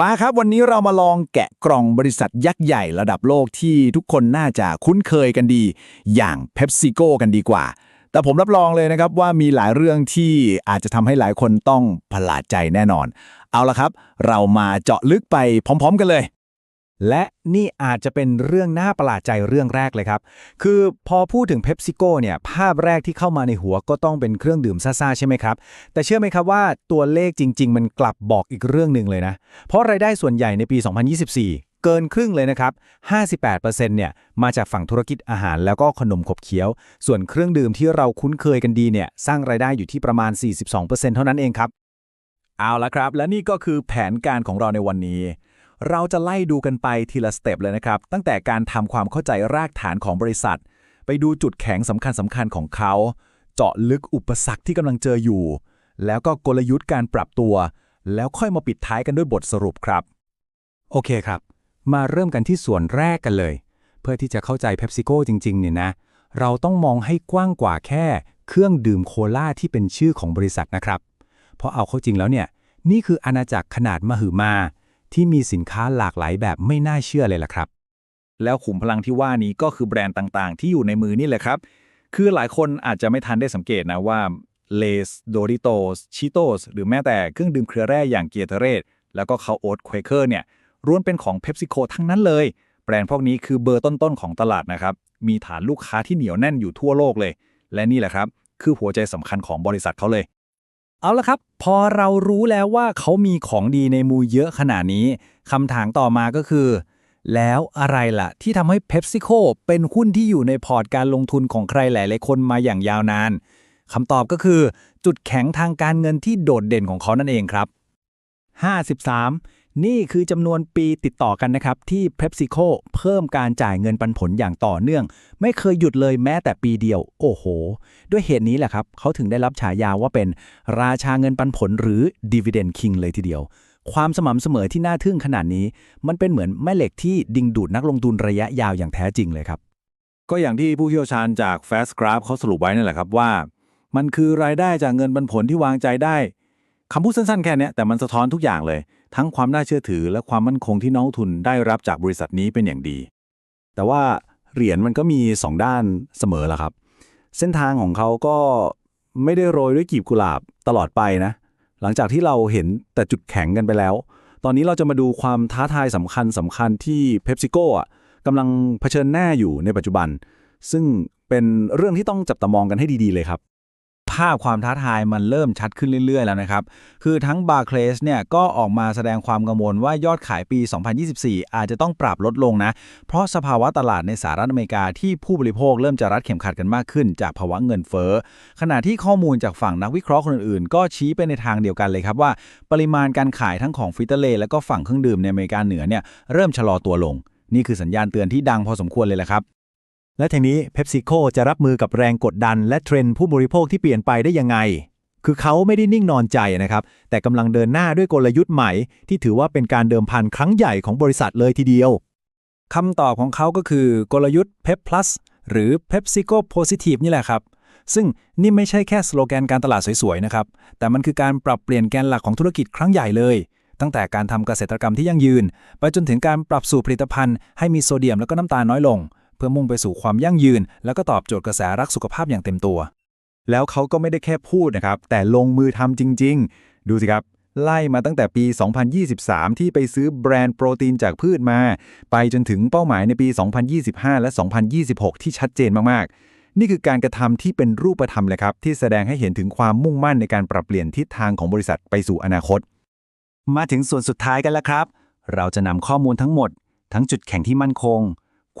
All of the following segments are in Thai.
มาครับวันนี้เรามาลองแกะกล่องบริษัทยักษ์ใหญ่ระดับโลกที่ทุกคนน่าจะคุ้นเคยกันดี อย่างเพ p ซิโกกันดีกว่า แต่ผมรับรองเลยนะครับว่ามีหลายเรื่องที่อาจจะทำให้หลายคนต้องประหลาดใจแน่นอน เอาละครับ เรามาเจาะลึกไปพร้อม ๆ กันเลย และนี่อาจจะเป็นเรื่องน่าประหลาดใจเรื่องแรกเลยครับ คือพอพูดถึง PepsiCo เนี่ยภาพแรกที่เข้ามาในหัวก็ต้องเป็นเครื่องดื่มซ่าๆใช่ไหมครับ แต่เชื่อไหมครับว่าตัวเลขจริง ๆ มันกลับบอกอีกเรื่องหนึ่งเลยนะ เพราะรายได้ส่วนใหญ่ในปี 2024 เกินครึ่งเลยนะครับ 58%เนี่ยมาจากฝั่งธุรกิจอาหารแล้วก็ขนมขบเคี้ยว ส่วนเครื่องดื่มที่เราคุ้นเคยกันดีเนี่ยสร้างรายได้อยู่ที่ประมาณ 42%เท่านั้นเองครับ เอาละครับ และนี่ก็คือแผนการของเราในวันนี้ เราจะไล่ดูกันไปทีละสเต็ปเลยนะครับ ตั้งแต่การทำความเข้าใจรากฐานของบริษัท ไปดูจุดแข็งสำคัญสำคัญของเขา เจาะลึกอุปสรรคที่กำลังเจออยู่ แล้วก็กลยุทธ์การปรับตัว แล้วค่อยมาปิดท้ายกันด้วยบทสรุปครับ โอเคครับ มาเริ่มกันที่ส่วนแรกกันเลย เพื่อที่จะเข้าใจ PepsiCo จริง ๆ เนี่ยนะ เราต้องมองให้กว้างกว่าแค่ เครื่องดื่มโคลาที่เป็นชื่อของบริษัทนะครับ เพราะเอาเข้าจริงแล้วเนี่ย นี่คืออาณาจักรขนาดมหึมา ที่มีสินค้าหลากหลายแบบไม่น่าเชื่อเลยล่ะครับ แล้วขุมพลังที่ว่านี้ก็คือแบรนด์ต่างๆ ที่อยู่ในมือนี่แหละครับ คือหลายคนอาจจะไม่ทันได้สังเกตนะว่า Lays Doritos Cheetos หรือแม้แต่เครื่องดื่มเครือแร่อย่างเกียร์เทเรสแล้วก็เขาโอ๊ตเควเกอร์เนี่ยล้วนเป็นของ PepsiCo ทั้งนั้นเลย แบรนด์พวกนี้คือเบอร์ต้นๆของตลาดนะครับ มีฐานลูกค้าที่เหนียวแน่นอยู่ทั่วโลกเลย และนี่แหละครับ คือหัวใจสำคัญของบริษัทเขาเลย เอาละครับ พอเรารู้แล้วว่าเขามีของดีในมูเยอะขนาดนี้คำถามต่อมาก็คือ แล้วอะไรล่ะ ที่ทำให้เพ p s i c o เป็นหุ้นที่อยู่ในพอร์ตการลงทุนของใครหลายๆคนมาอย่างยาวนานคำตอบก็คือ จุดแข็งทางการเงินที่โดดเด่นของเขานั่นเองครับ 53 นี่คือจำนวนปีติดต่อกันนะครับที่ PepsiCo เพิ่มการจ่ายเงินปันผลอย่างต่อเนื่อง ไม่เคยหยุดเลยแม้แต่ปีเดียว โอ้โห ด้วยเหตุนี้แหละครับเขาถึงได้รับฉายาว่าเป็นราชาเงินปันผลหรือ Dividend King เลยทีเดียว ความสม่ำเสมอที่น่าทึ่งขนาดนี้ มันเป็นเหมือนแม่เหล็กที่ดึงดูดนักลงทุนระยะยาวอย่างแท้จริงเลยครับ ก็อย่างที่ผู้เชี่ยวชาญจาก Fast Graph เขาสรุปไว้นั่นแหละครับว่า มันคือรายได้จากเงินปันผลที่วางใจได้ คำพูดสั้นๆแค่เนี้ยแต่มันสะท้อนทุกอย่างเลย ทั้งความน่าเชื่อถือและความมั่นคงที่น้องทุนได้รับจากบริษัทนี้เป็นอย่างดี แต่ว่าเหรียญมันก็มี 2 ด้านเสมอละครับ เส้นทางของเขาก็ไม่ได้โรยด้วยกีบกุหลาบตลอดไปนะ หลังจากที่เราเห็นแต่จุดแข็งกันไปแล้ว ตอนนี้เราจะมาดูความท้าทายสำคัญสำคัญที่ PepsiCo อะกำลังเผชิญหน้าอยู่ในปัจจุบัน ซึ่งเป็นเรื่องที่ต้องจับตามองกันให้ดีๆเลยครับ ภาพความท้าทายมันเริ่มชัดขึ้นเรื่อย ๆ แล้วนะครับ คือทั้ง Barclays เนี่ยก็ออกมาแสดงความกังวลว่ายอดขายปี 2024 อาจจะต้องปรับลดลงนะ เพราะสภาวะตลาดในสหรัฐอเมริกาที่ผู้บริโภคเริ่มจะรัดเข็มขัดกันมากขึ้น จากภาวะเงินเฟ้อขณะที่ข้อมูลจากฝั่งนักวิเคราะห์คนอื่นๆ ก็ชี้ไปในทางเดียวกันเลยครับว่า ปริมาณการขายทั้งของฟิตเตอร์เลและก็ฝั่งเครื่องดื่มในอเมริกาเหนือเนี่ยเริ่มชะลอตัวลงนี่คือสัญญาณเตือนที่ดังพอสมควรเลยแหละครับ และทีนี้ PepsiCo จะรับมือกับแรงกดดัน และเทรนด์ผู้บริโภคที่เปลี่ยนไปได้ยังไง คือเขาไม่ได้นิ่งนอนใจนะครับ แต่กำลังเดินหน้าด้วยกลยุทธ์ใหม่ ที่ถือว่าเป็นการเดิมพันครั้งใหญ่ของบริษัทเลยทีเดียวคำตอบของเขาก็คือกลยุทธ์ Pep Plus หรือ PepsiCo Positive นี่แหละครับ ซึ่งนี่ไม่ใช่แค่สโลแกนการตลาดสวยๆนะครับ แต่มันคือการปรับเปลี่ยนแกนหลักของธุรกิจครั้งใหญ่เลย ตั้งแต่การทำเกษตรกรรมที่ยั่งยืน ไปจนถึงการปรับสู่ผลิตภัณฑ์ให้มีโซเดียมและก็น้ำตาลน้อยลง เพื่อมุ่งไปสู่ความยั่งยืน แล้วก็ตอบโจทย์กระแสรักสุขภาพอย่างเต็มตัว แล้วเขาก็ไม่ได้แค่พูดนะครับ แต่ลงมือทำจริง ๆ ดูสิครับ ไล่มาตั้งแต่ปี 2023 ที่ไปซื้อแบรนด์โปรตีนจากพืชมา ไปจนถึงเป้าหมายในปี 2025 และ 2026 ที่ชัดเจนมาก ๆนี่คือการกระทำที่เป็นรูปธรรมเลยครับ ที่แสดงให้เห็นถึงความมุ่งมั่นในการปรับเปลี่ยนทิศทางของบริษัทไปสู่อนาคต มาถึงส่วนสุดท้ายกันแล้วครับ เราจะนำข้อมูลทั้งหมด ทั้งจุดแข็งที่มั่นคง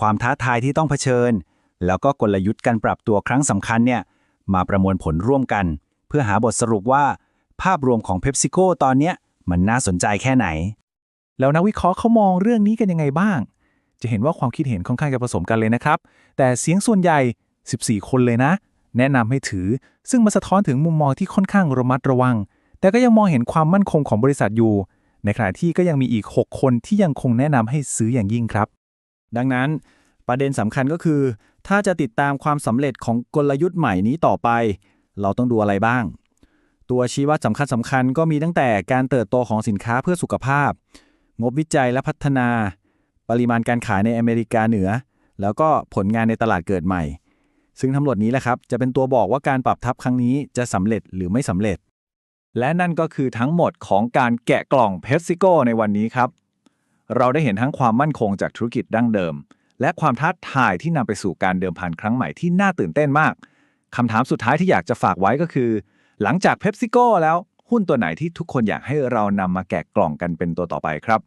ความท้าทายที่ต้องเผชิญ แล้วก็กลยุทธ์การปรับตัวครั้งสำคัญเนี่ยมาประมวลผลร่วมกัน เพื่อหาบทสรุปว่า ภาพรวมของ PepsiCo ตอนเนี้ยมันน่าสนใจแค่ไหน แล้วนักวิเคราะห์เขามองเรื่องนี้กันยังไงบ้าง จะเห็นว่าความคิดเห็นค่อนข้างจะผสมกันเลยนะครับ แต่เสียงส่วนใหญ่ 14 คนเลยนะ แนะนำให้ถือ ซึ่งมาสะท้อนถึงมุมมองที่ค่อนข้างระมัดระวัง แต่ก็ยังมองเห็นความมั่นคงของบริษัทอยู่ ในขณะที่ก็ยังมีอีก 6 คนที่ยังคงแนะนำให้ซื้ออย่างยิ่งครับ ดังนั้นประเด็นสำคัญก็คือ ถ้าจะติดตามความสำเร็จของกลยุทธ์ใหม่นี้ต่อไป เราต้องดูอะไรบ้าง ตัวชี้วัดสำคัญสำคัญก็มีตั้งแต่การเติบโตของสินค้าเพื่อสุขภาพ งบวิจัยและพัฒนา ปริมาณการขายในอเมริกาเหนือ แล้วก็ผลงานในตลาดเกิดใหม่ ซึ่งทั้งหมดนี้แหละครับจะเป็นตัวบอกว่าการปรับทับครั้งนี้จะสำเร็จหรือไม่สำเร็จ และนั่นก็คือทั้งหมดของการแกะกล่อง PepsiCo ในวันนี้ครับ เราได้เห็นทั้งความมั่นคงจากธุรกิจดั้งเดิม และความท้าทายที่นำไปสู่การเดิมพันครั้งใหม่ที่น่าตื่นเต้นมากคำถามสุดท้ายที่อยากจะฝากไว้ก็คือ หลังจากเพปซิโก้แล้วหุ้นตัวไหนที่ทุกคนอยากให้เรานำมาแกะกล่องกันเป็นตัวต่อไปครับ